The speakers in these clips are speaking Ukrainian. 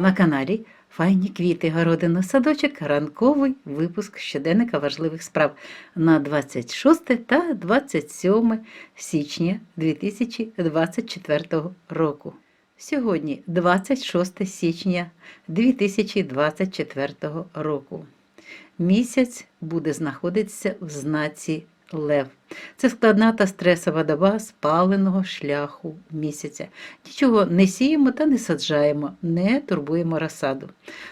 на каналі Файні квіти, городина, садочок, ранковий випуск щоденника важливих справ на 26 та 27 січня 2024 року. Сьогодні 26 січня 2024 року. Місяць буде знаходитися в знаці Лев. Це складна та стресова доба спаленого шляху місяця. Нічого не сіємо та не саджаємо, не турбуємо розсаду.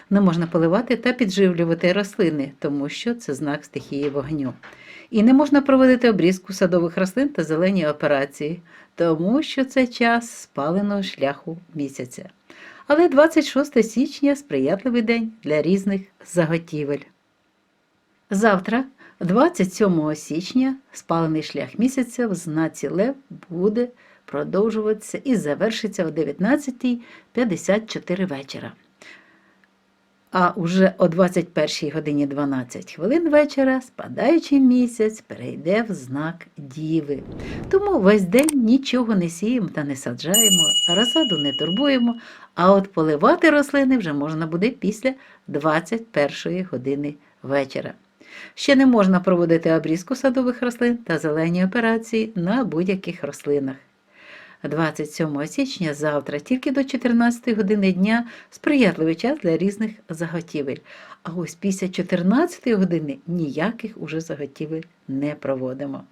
Не можна поливати та підживлювати рослини, тому що це знак стихії вогню. І не можна проводити обрізку садових рослин та зелені операції, тому що це час спаленого шляху місяця. Але 26 січня сприятливий день для різних заготівель. Завтра, 27 січня, спалений шлях місяця в знаці Лев буде продовжуватися і завершиться о 19.54 вечора. А уже о 21 годині 12 хвилин вечора спадаючий місяць перейде в знак Діви. Тому весь день нічого не сіємо та не саджаємо, розсаду не турбуємо, а от поливати рослини вже можна буде після 21 години вечора. Ще не можна проводити обрізку садових рослин та зелені операції на будь-яких рослинах. 27 січня завтра, тільки до 14 години дня, сприятливий час для різних заготівель. А ось після 14 години ніяких уже заготівель не проводимо.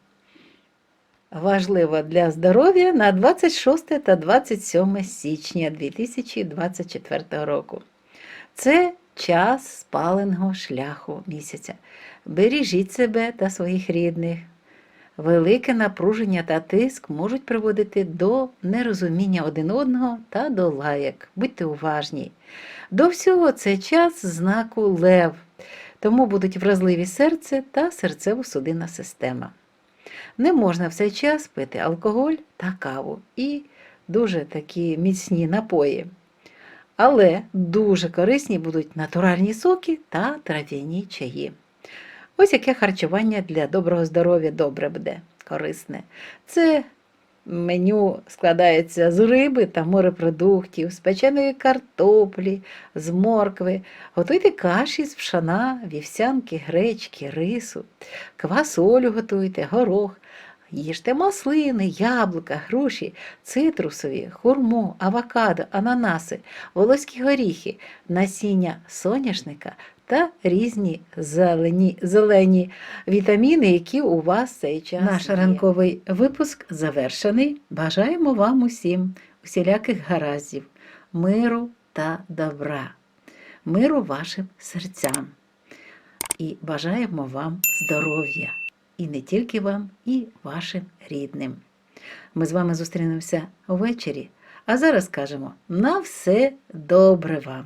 Важливо для здоров'я на 26 та 27 січня 2024 року. Це час спаленого шляху місяця. Бережіть себе та своїх рідних. Велике напруження та тиск можуть приводити до нерозуміння один одного та до лаяк. Будьте уважні. До всього це час знаку Лев, тому будуть вразливі серце та серцево-судинна система. Не можна в цей час пити алкоголь та каву і дуже такі міцні напої. Але дуже корисні будуть натуральні соки та трав'яні чаї. Ось яке харчування для доброго здоров'я добре буде, корисне. Це меню складається з риби та морепродуктів, з печеної картоплі, з моркви. Готуйте каші з пшана, вівсянки, гречки, рису, квасолю готуйте, горох. Їжте маслини, яблука, груші, цитрусові, хурму, авокадо, ананаси, волоські горіхи, насіння соняшника та різні зелені, зелені вітаміни, які у вас цей час. Наш є. ранковий випуск завершений. Бажаємо вам усім усіляких гараздів, миру та добра, миру вашим серцям. І бажаємо вам здоров'я. І не тільки вам, і вашим рідним. Ми з вами зустрінемося ввечері, а зараз кажемо на все добре вам.